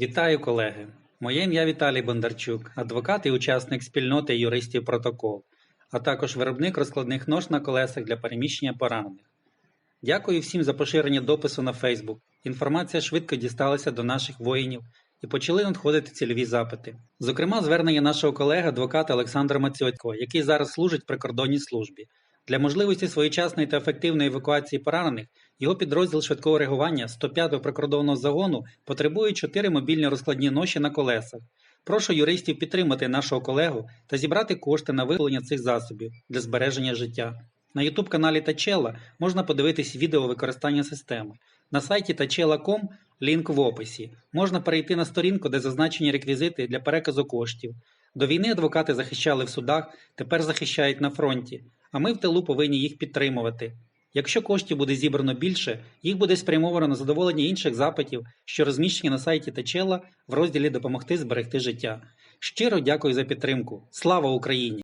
Вітаю, колеги! Моє ім'я Віталій Бондарчук, адвокат і учасник спільноти юристів протокол, а також виробник розкладних нож на колесах для переміщення поранених. Дякую всім за поширення допису на Facebook. Інформація швидко дісталася до наших воїнів і почали надходити цільові запити. Зокрема, звернення нашого колеги адвоката Олександра Мацьоцького, який зараз служить в прикордонній службі. Для можливості своєчасної та ефективної евакуації поранених його підрозділ швидкого реагування 105-го прикордонного загону потребує 4 мобільні розкладні ноші на колесах. Прошу юристів підтримати нашого колегу та зібрати кошти на виготовлення цих засобів для збереження життя. На YouTube каналі Тачела можна подивитись відео використання системи. На сайті tachela.com лінк в описі. Можна перейти на сторінку, де зазначені реквізити для переказу коштів. До війни адвокати захищали в судах, тепер захищають на фронті, а ми в тилу повинні їх підтримувати. Якщо коштів буде зібрано більше, їх буде спрямовано на задоволення інших запитів, що розміщені на сайті Течела в розділі Допомогти зберегти життя. Щиро дякую за підтримку. Слава Україні!